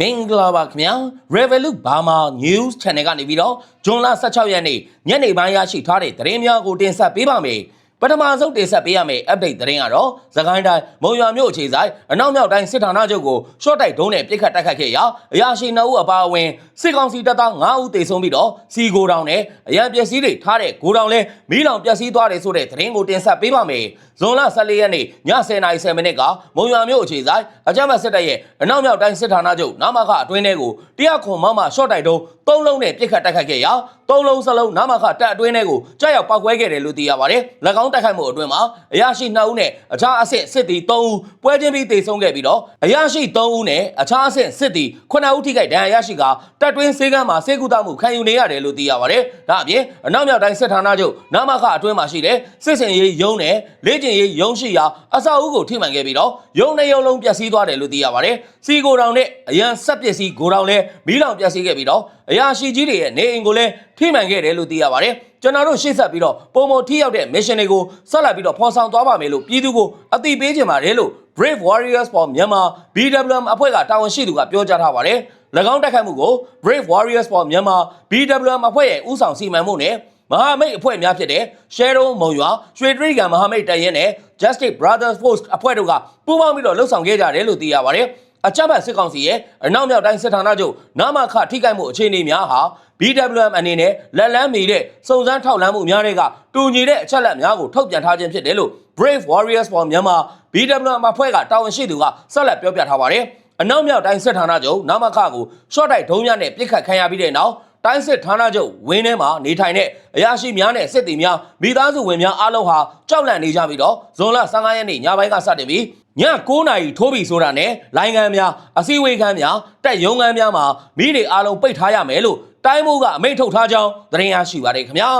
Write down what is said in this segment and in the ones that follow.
မင်္ဂလာပါခင်ဗျာ Revolut Burma News Channel ကနေပြီးတော့ဇွန်လ16ရက်နေ့ညနေပိုင်းရရှိထားတဲ့သတင်းများကိုတင်ဆက်ပေးပါမယ် ပထမဆုံးတင်ဆက်ပေးရမယ့် update သတင်းကတော့သခိုင်းတိုင်းမုံရွာမြို့အခြေဆိုင်အနောက်မြောက်တိုင်းစစ်ဌာနချုပ်ကို short တိုက်ဒုံးနဲ့ပြစ်ခတ်တိုက်ခတ်ခဲ့ရာအရာရှိ2ဦးအပါအဝင်စစ်ကောင်စီတပ်သား9ဦးသေဆုံးပြီးတော့စီဂိုတောင်နဲ့အရန်ပစ္စည်းတွေထားတဲ့ဂိုတောင်လဲမီးလောင်ပျက်စီးသွားတယ်ဆိုတဲ့သတင်းကိုတင်ဆက်ပေးပါမယ်ဇွန်လ14ရက်နေ့ည10:30မိနစ်ကမုံရွာမြို့အခြေဆိုင်အကြမ်းဖက်စစ်တပ်ရဲ့အနောက်မြောက်တိုင်းစစ်ဌာနချုပ်နာမခအတွင်းထဲကိုတရားခွန်မမ short တိုက်ဒုံးသုံးလုံးနဲ့ပြစ်ခတ်တိုက်ခတ်ခဲ့ရာ သုံးလုံးစလုံးနာမခတပ်အတွင်းထဲကိုကြားရောက်ပောက်ကွဲခဲ့တယ်လို့သိရပါတယ်၎င်းတိုက်ခိုက်မှုအတွင်းမှာအရာရှိ2ဦးနဲ့အခြားအဆင့်စစ်သည်3ဦးပွဲချင်းပြီးသေဆုံးခဲ့ပြီးတော့အရာရှိ3ဦးနဲ့အခြားအဆင့်စစ်သည်9ဦးထိခိုက်ဒဏ်ရာရရှိကတပ်တွင်းစေကမ်းမှာစေကူတမှုခံယူနေရတယ်လို့သိရပါတယ်ဒါအပြင်အနောက်မြောက်တိုင်းစစ်ဌာနချုပ်နာမခအတွင်းမှာရှိတဲ့စစ်စင်ရေးရုံးနဲ့လေ့ကျင့်ရေးရုံးရှိရာအဆောက်အဦကိုထိမှန်ခဲ့ပြီးတော့ရုံးနဲ့ရုံးလုံးပျက်စီးသွားတယ်လို့သိရပါတယ်စီကိုတောင်နဲ့အရန်ဆက်ပစ္စည်းဂိုတောင်လည်းမီးလောင်ပျက်စီးခဲ့ပြီးတော့ အရာရှိကြီးတွေရဲ့နေအိမ်ကိုလည်းထိမှန်ခဲ့တယ်လို့သိရပါတယ်ကျွန်တော်တို့ရှေ့ဆက်ပြီးတော့ပုံမထိရောက်တဲ့ mission တွေကိုဆက်လက်ပြီးတော့ဖော်ဆောင်သွားပါမယ်လို့ပြည်သူကိုအသိပေးချင်ပါတယ်လို့ Brave Warriors for Myanmar BWM အဖွဲ့ကတာဝန်ရှိသူကပြောကြားထားပါတယ်၎င်းတိုက်ခိုက်မှုကို Brave Warriors for Myanmar BWM အဖွဲ့ရဲ့ဦးဆောင်စီမံမှုနဲ့မဟာမိတ်အဖွဲ့များဖြစ်တဲ့ Shadow မုံရွာရွှေတရိကံမဟာမိတ်တရင်နဲ့ Justice Brothers Force အဖွဲ့တို့ကပူးပေါင်းပြီးတော့လှုပ်ဆောင်ခဲ့ကြတယ်လို့သိရပါတယ် အကြမ်းဖက်စစ်ကောင်စီရဲ့အနောက်မြောက်တိုင်းစစ်ဌာနချုပ်နာမခထိခိုက်မှုအခြေအနေများဟာ BWM အနေနဲ့လက်လန်းမီတဲ့စုံစမ်းထောက်လှမ်းမှုများတွေကတူညီတဲ့အချက်လက်များကိုထုတ်ပြန်ထားခြင်းဖြစ်တယ်လို့ Brave Warriors for Myanmar BWM အဖွဲ့ကတာဝန်ရှိသူကဆက်လက်ပြောပြထားပါတယ်အနောက်မြောက်တိုင်းစစ်ဌာနချုပ်နာမခကို short တိုက်ဒုံးများနဲ့ပြစ်ခတ်ခံရပြီးတဲ့နောက်တိုင်းစစ်ဌာနချုပ်ဝင်းထဲမှာနေထိုင်တဲ့အရာရှိများနဲ့စစ်သည်များမိသားစုဝင်များအားလုံးဟာကြောက်လန့်နေကြပြီးတော့ဇွန်လ15ရက်နေ့ညပိုင်းကစတင်ပြီး ည9နာရီထိုးပြီဆိုတာနဲ့လိုင်းကမ်းများအစည်းအဝေးခန်းများတက်ရုံးခန်းများမှာမိတွေအားလုံးပိတ်ထားရမယ်လို့တိုင်းမိုးကအမိန့်ထုတ်ထားကြောင်းသတင်းရရှိပါတယ်ခင်ဗျာ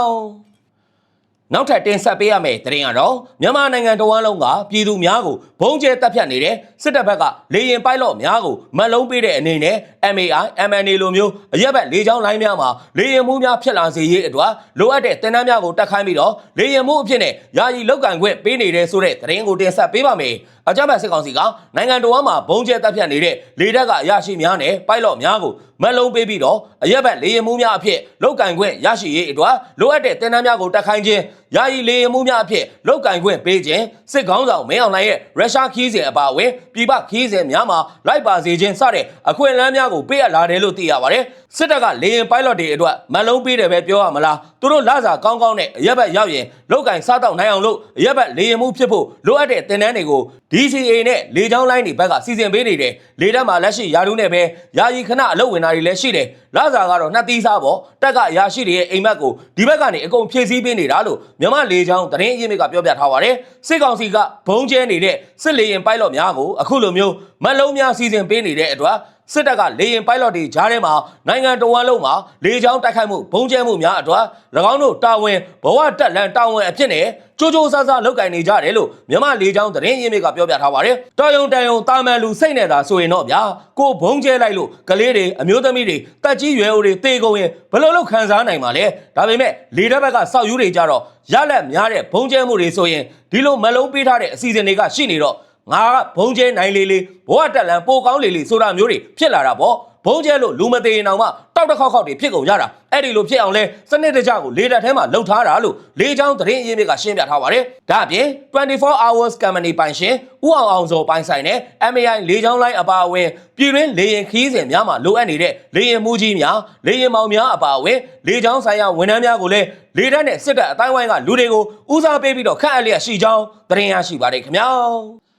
နောက်ထပ်တင်ဆက်ပေးရမယ့်သတင်းကတော့မြန်မာနိုင်ငံတော်ဝန်လုံးကပြည်သူများကိုဘုံကျဲတပ်ဖြတ်နေတဲ့စစ်တပ်ဘက်ကလေရင်ပိုက်လော့များကိုမတ်လုံးပေးတဲ့အနေနဲ့ MAI MNA လိုမျိုးအရက်ဘက်လေကြောင်းလိုင်းများမှာလေရင်မှုများဖြစ်လာစေရေးအတွက်လိုအပ်တဲ့တင်နန်းများကိုတက်ခိုင်းပြီးတော့လေရင်မှုအဖြစ်နဲ့ယာယီလောက်ကန်ခွင့်ပေးနေတဲ့ဆိုတဲ့သတင်းကိုတင်ဆက်ပေးပါမယ် အကြမ်းဖက်စစ်ကောင်စီကနိုင်ငံတော်မှာဘုံကျဲတပ်ဖြတ်နေတဲ့လေတပ်ကအရာရှိများနဲ့ပိုက်လော့များကိုမတ်လုံးပေးပြီးတော့အရက်ဘက်လေရင်မှုများအဖြစ်လောက်ကင်ခွင့်ရရှိရေးအတွက်လိုအပ်တဲ့တင်နန်းများကိုတက်ခိုင်းခြင်း ယာယီလေရင်မှုများအဖြစ်လောက်ကင်ခွင့်ပေးခြင်းစစ်ကောင်းဆောင်မင်းအောင်လှိုင်ရဲ့ရုရှားခီးစဉ်အပါအဝင်ပြည်ပခီးစဉ်များမှာလိုက်ပါစေခြင်းစတဲ့အခွင့်အလမ်းများကိုပေးအပ်လာတယ်လို့သိရပါတယ်စစ်တပ်ကလေရင်ပိုက်လော့တွေအတွက်မတ်လုံးပေးတယ်ပဲပြောရမလားသူတို့လစာကောင်းကောင်းနဲ့အရက်ဘက်ရောက်ရင်လောက်ကင်စားတော့နိုင်အောင်လို့အရက်ဘက်လေရင်မှုဖြစ်ဖို့လိုအပ်တဲ့တင်နန်းတွေကို DCA နဲ့လေချောင်းလိုင်းတွေဘက်ကစီစဉ်ပေးနေတယ်လေတပ်မှာလက်ရှိယာရုနဲ့ပဲယာယီခဏအလုပ်ဝင်တာတွေလည်းရှိတယ်လစာကတော့နှစ်သီးစားပေါ့တက်ကအရာရှိတွေရဲ့အိမ်မက်ကိုဒီဘက်ကနေအကုန်ဖြည့်ဆည်းပေးနေတာလို့မြန်မာလေချောင်းသတင်းအရင်းမြစ်ကပြောပြထားပါတယ်စစ်ကောင်စီကဘုံကျဲနေတဲ့စစ်လေရင်ပိုက်လော့များကိုအခုလိုမျိုးမက်လုံးများစီစဉ်ပေးနေတဲ့အတွက် စစ်တပ်ကလေရင်ပိုက်လော့တွေဂျားထဲမှာနိုင်ငံတော်ဝန်လုံးမှာလေချောင်းတိုက်ခိုက်မှုဘုံကျဲမှုများအတွက်၎င်းတို့တာဝန်ဘဝတက်လန်တာဝန်အဖြစ်နဲ့ကြိုးကြိုးဆားဆားလုပ်ကင်နေကြတယ်လို့မြန်မာလေချောင်းသတင်းရင်းမြစ်ကပြောပြထားပါတယ်။တော်ယုံတန်ယုံတာမန်လူစိတ်နေတာဆိုရင်တော့ဗျာကိုဘုံကျဲလိုက်လို့ကလေးတွေအမျိုးသမီးတွေတက်ကြီးရွယ်အိုတွေတေကုန်ရင်ဘယ်လိုလုပ်ခံစားနိုင်မှာလဲ။ဒါပေမဲ့လေတပ်ဘက်ကစောက်ယူတွေကြတော့ရလက်များတဲ့ဘုံကျဲမှုတွေဆိုရင်ဒီလိုမလုံးပေးထားတဲ့အစီအစဉ်တွေကရှိနေတော့ ငါကဘုံကျဲနိုင်လေလေဘဝတက်လန်ပိုကောင်းလေလေဆိုတာမျိုးတွေဖြစ်လာတာပေါ့ဘုံကျဲလို့လူမသေးရင်တောင်မှတောက်တစ်ခေါက်ခေါက်တွေဖြစ်ကုန်ကြတာအဲ့ဒီလိုဖြစ်အောင်လဲစနစ်တကျကိုလေတပ်ထဲမှာလှုပ်ထားတာလို့လေချောင်းသတင်းအရင်းမြစ်ကရှင်းပြထားပါတယ်ဒါအပြင်24 hours company ပိုင်ရှင်ဦးအောင်အောင်စောပိုင်ဆိုင်တဲ့ MAI လေချောင်းလိုင်းအပါအဝင်ပြည်တွင်းလေရင်ခီးစဉ်များမှာလိုအပ်နေတဲ့လေရင်မှုကြီးများလေရင်မောင်များအပါအဝင်လေချောင်းဆိုင်ရာဝန်ထမ်းများကိုလည်းလေတပ်နဲ့စစ်တပ်အတိုင်းဝိုင်းကလူတွေကိုဦးစားပေးပြီးတော့ခန့်အပ်လျက်ရှိကြောင်းသတင်းရရှိပါတယ်ခင်ဗျာ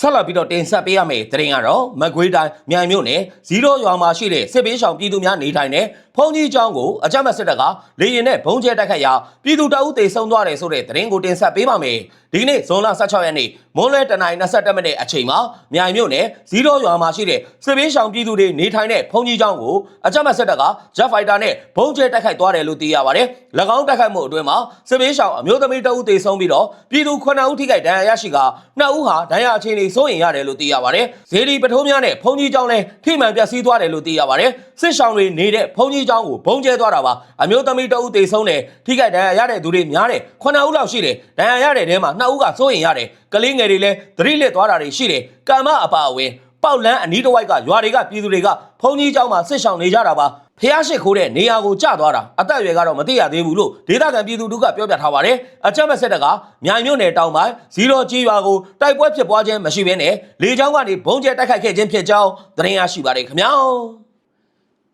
ဆက်လက်ပြီးတော့တင်ဆက်ပေးရမယ့်သတင်းကတော့မကွေးတိုင်းမြိုင်မြို့နယ်ဇီရိုရွာမှာရှိတဲ့စစ်ပေးဆောင်ပြည်သူများနေထိုင်တဲ့ဖုန်ကြီးကျောင်းကိုအကြမ်းဖက်စစ်တပ်ကလေရင်နဲ့ဘုံကျဲတိုက်ခတ်ရာပြည်သူတအုပ်တေဆုံးသွားတယ်ဆိုတဲ့သတင်းကိုတင်ဆက်ပေးပါမယ်။ ဒီနေ့ဇွန်လ16ရက်နေ့မွန်းလွဲတနင်္လာ22မိနစ်အချိန်မှာမြိုင်မြို့နယ်ဇီရိုရွာမှာရှိတဲ့စစ်ပေးဆောင်ပြည်သူတွေနေထိုင်တဲ့ဖုန်ကြီးကျောင်းကိုအကြမ်းဖက်စစ်တပ်ကဂျက်ဖိုက်တာနဲ့ဘုံကျဲတိုက်ခိုက်သွားတယ်လို့သိရပါတယ်။၎င်းတိုက်ခိုက်မှုအတွင်းမှာစစ်ပေးဆောင်အမျိုးသမီးတအုပ်တေဆုံးပြီးတော့ပြည်သူ9ဦးထိခိုက်ဒဏ်ရာရရှိက2ဦးဟာဒဏ်ရာအခြေအနေစိုးရိမ်ရတယ်လို့သိရပါတယ်။ဇေဒီပထိုးများနဲ့ဖုန်ကြီးကျောင်းလည်းထိမှန်ပျက်စီးသွားတယ်လို့သိရပါတယ်။စစ်ဆောင်တွေနေတဲ့ဖုန်ကြီးကျောင်းကိုဘုံကျဲသွားတာပါ။အမျိုးသမီးတအုပ်တေဆုံးတယ်ထိခိုက်ဒဏ်ရာရတဲ့သူတွေများတယ်9ဦးလောက်ရှိတယ်။ဒဏ်ရာရတဲ့ထဲမှာ2ဦးကစိုးရိမ်ရတယ်။ကလေးငယ်တွေလည်းသတိလစ်သွားတာတွေရှိတယ်။ကံမအပါအဝင်ပ ပေါက်လန်းအနီးတစ်ဝိုက်ကရွာတွေကပြည်သူတွေကဖုန်ကြီးเจ้าမှာစစ်ဆောင်နေကြတာပါဖះရှိခိုးတဲ့နေရာကိုကျသွားတာအသက်အရွယ်ကတော့မသိရသေးဘူးလို့ဒေသခံပြည်သူတို့ကပြောပြထားပါတယ်အကြမ်းမဲ့စစ်တပ်ကမြိုင်မြို့နယ်တောင်ပိုင်းဇီရိုကြီးရွာကိုတိုက်ပွဲဖြစ်ပွားခြင်းမရှိဘဲနဲ့လေကြောင်းကနေဘုံကျဲတိုက်ခိုက်ခဲ့ခြင်းဖြစ်ကြောင်းသတင်းရရှိပါတယ်ခင်ဗျာ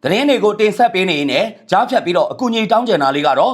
သတင်းတွေကိုတင်ဆက်ပေးနေရင်လည်းကြားဖြတ်ပြီးတော့အကူအညီတောင်းကျင်တာလေးကတော့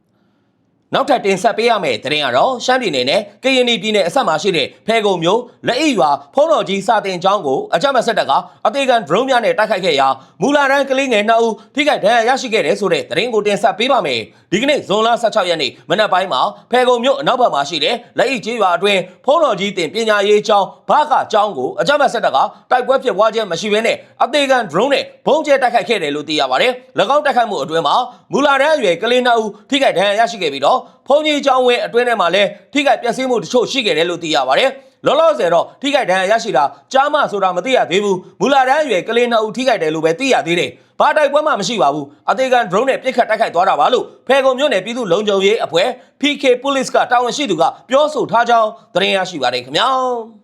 နောက်ထပ်တင်ဆက်ပေးရမယ့်သတင်းကတော့ရှမ်းပြည်နယ်နဲ့ကရင်ပြည်နယ်အဆက်မှာရှိတဲ့ဖဲကုံမျိုးလက်အိရွာဖုံးတော်ကြီးစာတင်ကျောင်းကိုအကြမ်းဖက်စစ်တပ်ကအသေးခံ drone များနဲ့တိုက်ခိုက်ခဲ့ရာမူလာရန်ကလေးငယ်2ဦးထိခိုက်ဒဏ်ရာရရှိခဲ့တယ်ဆိုတဲ့သတင်းကိုတင်ဆက်ပေးပါမယ်။ဒီကနေ့ဇွန်လ16ရက်နေ့မနက်ပိုင်းမှာဖဲကုံမျိုးအနောက်ဘက်မှာရှိတဲ့လက်အိကျေးရွာအတွင်းဖုံးတော်ကြီးတင်ပညာရေးကျောင်းဘာကကျောင်းကိုအကြမ်းဖက်စစ်တပ်ကတိုက်ပွဲဖြစ်ပွားခြင်းမရှိဘဲနဲ့အသေးခံ drone နဲ့ဘုံကျဲတိုက်ခိုက်ခဲ့တယ်လို့သိရပါတယ်။၎င်းတိုက်ခိုက်မှုအတွင်းမှာမူလာရန်အရွယ်ကလေး2ဦးထိခိုက်ဒဏ်ရာရရှိခဲ့ပြီးတော့ဖုံကြီးကျောင်းဝင်းအတွင်းထဲမှာလည်းထိခိုက်ပျက်စီးမှုတချို့ရှိခဲ့တယ်လို့သိရပါတယ်။လောလောဆယ်တော့ထိခိုက်ဒဏ်ရာရရှိတာကြားမဆိုတာမသိရသေးဘူး။မူလာတန်းအရွယ်ကလေးနှစ်ဦးထိခိုက်တယ်လို့ပဲသိရသေးတယ်။ဘာတိုက်ပွဲမှမရှိပါဘူး။အသေးခံ drone နဲ့ပစ်ခတ်တိုက်ခိုက်သွားတာပါလို့ဖဲကုံမြို့နယ်ပြည်သူ့လုံခြုံရေးအဖွဲ့ PK Police ကတာဝန်ရှိသူကပြောဆိုထားကြောင်းသတင်းရရှိပါတယ်ခင်ဗျာ။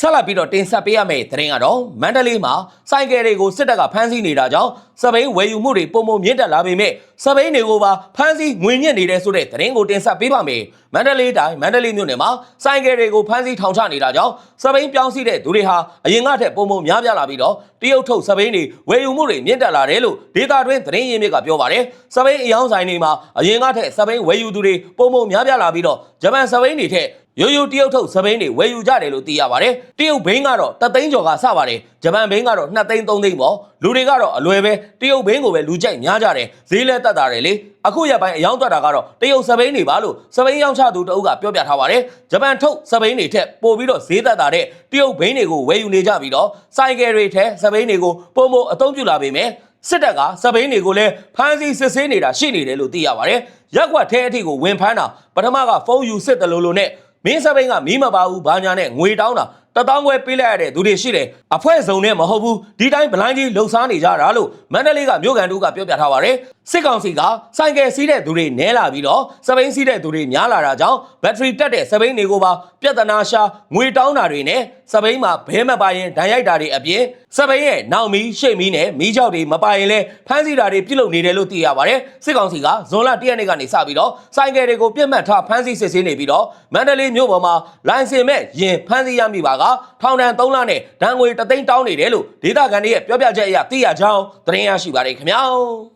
ဆက်လက်ပြီးတော့တင်ဆက်ပေးရမယ့်သတင်းကတော့မန္တလေးမှာစိုက်ကယ်တွေကိုစစ်တပ်ကဖမ်းဆီးနေတာကြောင့်စပိန်ဝယ်ယူမှုတွေပုံပုံမြင့်တက်လာပေမဲ့စပိန်တွေကိုပါဖမ်းဆီးငွေညစ်နေတဲ့ဆိုတဲ့သတင်းကိုတင်ဆက်ပေးပါမယ်မန္တလေးတိုင်းမန္တလေးမြို့နယ်မှာစိုက်ကယ်တွေကိုဖမ်းဆီးထောင်ချနေတာကြောင့်စပိန်ပြောင်းစီးတဲ့သူတွေဟာအရင်ကထက်ပုံပုံများပြားလာပြီးတော့တရုတ်ထုတ်စပိန်တွေဝယ်ယူမှုတွေမြင့်တက်လာတယ်လို့ဒေတာတွင်းသတင်းရင်းမြစ်ကပြောပါတယ်စပိန်အယောင်းဆိုင်တွေမှာအရင်ကထက်စပိန်ဝယ်ယူသူတွေပုံပုံများပြားလာပြီးတော့ဂျပန်စပိန်တွေထက် ရိုးရိုးတရုတ်ထုတ်စပိန်တွေဝယ်ယူကြတယ်လို့သိရပါတယ်။တရုတ်ဘိန်းကတော့တသိန်းကျော်ကစပါတယ်။ဂျပန်ဘိန်းကတော့2သိန်း3သိန်းပေါ့။လူတွေကတော့အလွယ်ပဲတရုတ်ဘိန်းကိုပဲလူကြိုက်များကြတယ်။ဈေးလဲတက်တာတယ်လေ။အခုရက်ပိုင်းအယောင်းတွက်တာကတော့တရုတ်စပိန်တွေပါလို့စပိန်ရောင်းချသူတအုပ်ကပြောပြထားပါတယ်။ဂျပန်ထုတ်စပိန်တွေထက်ပိုပြီးတော့ဈေးတက်တာတဲ့တရုတ်ဘိန်းတွေကိုဝယ်ယူနေကြပြီးတော့စိုက်ကယ်တွေထက်စပိန်တွေကိုပုံပုံအသုံးပြုလာပေမဲ့စစ်တပ်ကစပိန်တွေကိုလည်းဖမ်းဆီးစစ်ဆေးနေတာရှိနေတယ်လို့သိရပါတယ်။ရက်ကွက်ထဲအထိကိုဝင်ဖမ်းတာပထမကဖုန်းယူစစ်တယ်လို့လို့နဲ့ မင်းစပိန်ကမီးမပါဘူးဘာညာနဲ့ငွေတောင်းတာတတောင်းခွဲပေးလိုက်ရတဲ့သူတွေရှိတယ်အဖွဲ့စုံနဲ့မဟုတ်ဘူးဒီတိုင်းဗလိုင်းကြီးလှုပ်ရှားနေကြတာလို့မန္တလေးကမြို့ကန်တို့ကပြောပြထားပါတယ် စစ်ကောင်စီကစိုက်ကယ်စီးတဲ့သူတွေနဲလာပြီးတော့စပိန်စီးတဲ့သူတွေများလာတာကြောင့်ဘက်ထရီတက်တဲ့စပိန်တွေကိုပါပြဿနာရှာငွေတောင်းတာတွေနဲ့စပိန်မှာဘဲမပါရင်ဒဏ်ရိုက်တာတွေအပြင်စပိန်ရဲ့နောက်မီးရှေ့မီးနဲ့မီးကြောက်တွေမပါရင်လဲဖမ်းဆီးတာတွေပြုလုပ်နေတယ်လို့သိရပါတယ်စစ်ကောင်စီကဇွန်လ၁ရက်နေ့ကနေစပြီးတော့စိုက်ကယ်တွေကိုပြစ်မှတ်ထားဖမ်းဆီးစစ်ဆေးနေပြီးတော့မန္တလေးမြို့ပေါ်မှာလိုင်စင်မဲ့ရင်ဖမ်းဆီးရမိပါကထောင်ဒဏ်3လနဲ့ဒဏ်ငွေ3သိန်းတောင်းနေတယ်လို့ဒေသခံတွေရဲ့ပြောပြချက်အရသိရကြောင်းသတင်းရရှိပါတယ်ခင်ဗျာ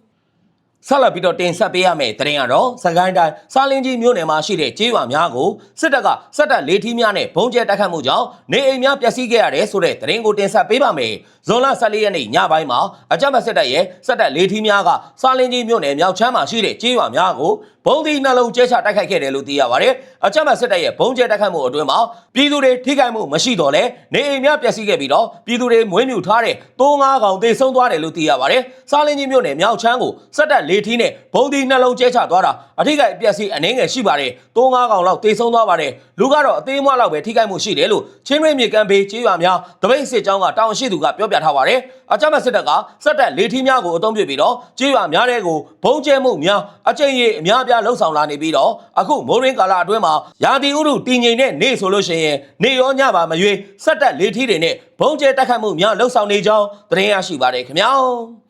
ဆက်လက်ပြီးတော့တင်ဆက်ပေးရမယ့်သတင်းကတော့စကိုင်းတိုင်းစာလင်းကြီးမြို့နယ်မှာရှိတဲ့ကျေးရွာများကိုစစ်တပ်ကစက်တပ်လေးထီးများနဲ့ဘုံကျဲတိုက်ခတ်မှုကြောင့်နေအိမ်များပျက်စီးခဲ့ရတယ်ဆိုတဲ့သတင်းကိုတင်ဆက်ပေးပါမယ်။ဇွန်လ14ရက်နေ့ညပိုင်းမှာအကြမ်းဖက်စစ်တပ်ရဲ့စက်တပ်လေးထီးများကစာလင်းကြီးမြို့နယ်မြောက်ချမ်းမှာရှိတဲ့ကျေးရွာများကိုဘုံဒီနှလုံးကျဲချတိုက်ခိုက်ခဲ့တယ်လို့သိရပါတယ်။အကြမ်းဖက်စစ်တပ်ရဲ့ဘုံကျဲတိုက်ခိုက်မှုအတွင်းမှာပြည်သူတွေထိခိုက်မှုမရှိတော့လဲနေအိမ်များပျက်စီးခဲ့ပြီးတော့ပြည်သူတွေမွေးမြူထားတဲ့တိုးငါးကောင်သေဆုံးသွားတယ်လို့သိရပါတယ်။စာလင်းကြီးမြို့နယ်မြောက်ချမ်းကိုစက်တပ်လေးထီးနဲ့ဘုံဒီနှလုံးကျဲချသွားတာအထိကအပျက်စီးအနှင်းငယ်ရှိပါတယ်။တိုးငါးကောင်လောက်သေဆုံးသွားပါတယ်။လူကတော့အသေးမွှလောက်ပဲထိခိုက်မှုရှိတယ်လို့ချင်းရွေးမြေကမ်းဘေးကျေးရွာများတပိတ်စစ်ကြောင်းကတောင်ရှိသူကပြောပြထားပါတယ်။အကြမ်းဖက်စစ်တပ်ကစက်တပ်လေးထီးများကိုအုံပြုပြီးတော့ကျေးရွာများတဲ့ကိုဘုံကျဲမှုများအကြိမ်ကြီးအများပြားလှုပ်ဆောင်လာနေပြီးတော့အခုမိုးရင်းကာလအတွင်းမှာရာသီဥတုတည်ငြိမ်တဲ့နေ့ဆိုလို့ရှိရင်နေရောညပါမရွေးစက်တပ်လေးထီးတွေနဲ့ဘုံကျဲတက်ခတ်မှုများလှုပ်ဆောင်နေကြောင်းသတင်းရရှိပါတယ်ခင်ဗျာ။